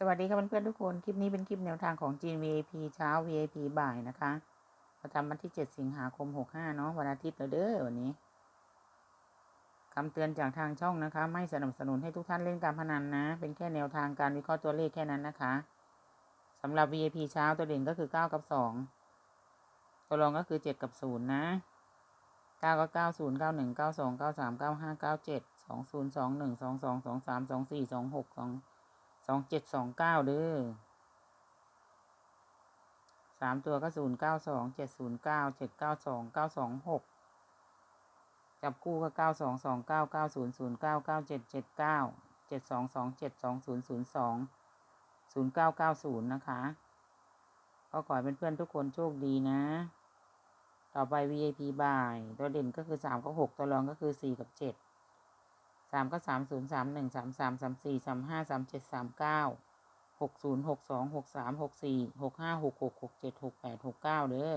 สวัสดีค่ะเพื่อนๆทุกคน คลิปนี้เป็นคลิปแนวทางของจีน VIP เช้า VIP บ่ายนะคะประจำวันที่ 7 สิงหาคม 65 เนาะวันอาทิตย์แล้วเด้อวันนี้คำเตือนจากทางช่องนะคะ ไม่สนับสนุนให้ทุกท่านเล่นการพนันนะ เป็นแค่แนวทางการวิเคราะห์ตัวเลขแค่นั้นนะคะสำหรับ VIP เช้าตัวเด่นก็คือ 9 กับ 2 ตัวรองก็คือ 7 กับ 0 นะ 9 ก็ 90 91 92 93 95 97 20 21 22 23 24 26 2 สองเจ็ดสองเก้าเด้อสามตัวก็ศูนย์เก้าสองเจ็ดศูนย์เก้าเจ็ดเก้าสองเก้าสองหกจับคู่ก็เก้าสองสองเก้าเก้าศูนย์ศูนย์เก้าเก้าเจ็ดเจ็ดเก้าเจ็ดสองสองเจ็ดสองศูนย์ศูนย์สองศูนย์เก้าเก้าศูนย์นะคะ ก็ขอให้เพื่อนๆทุกคนโชคดีนะ ต่อไป VIP บ่าย ตัวเด่นก็คือสามกับหกตัวรองก็คือสี่กับเจ็ด สามก็สามศูนย์สามหนึ่งสามสามสามสี่สามห้าสามเจ็ดสามเก้าหกศูนย์หกสองหกสามหกสี่หกห้าหกหกหกเจ็ดหกแปดหกเก้าเด้อ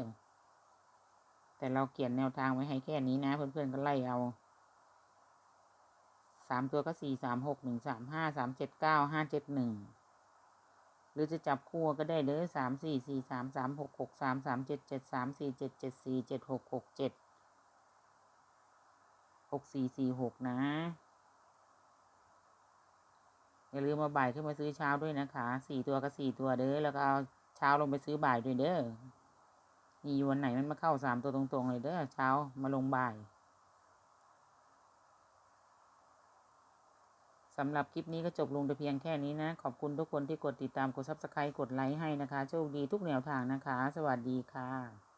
แต่เราเขียนแนวทางไว้ให้แค่นี้นะ เพื่อนๆก็ไล่เอาสามตัวก็สี่สามหกหนึ่งสามห้าสามเจ็ดเก้าห้าเจ็ดหนึ่งหรือจะจับคู่ก็ได้เด้อสามสี่สี่สามสามหกหกสามสามเจ็ดเจ็ดสามสี่เจ็ดเจ็ดสี่เจ็ดหกหกเจ็ดหกสี่สี่หกนะ อย่าลืมมาบ่ายขึ้นมาซื้อเช้าด้วยนะคะสี่ตัวก็สี่ตัวเด้อแล้วก็เอาเช้าลงไปซื้อบ่ายด้วยเด้อมีวันไหนมันมาเข้าสามตัวตรงๆเลยเด้อเช้ามาลงบ่ายสำหรับคลิปนี้ก็จบลงแต่เพียงแค่นี้นะ ขอบคุณทุกคนที่กดติดตามกดซับสไครต์กดไลค์ให้นะคะ โชคดีทุกแนวทางนะคะ สวัสดีค่ะ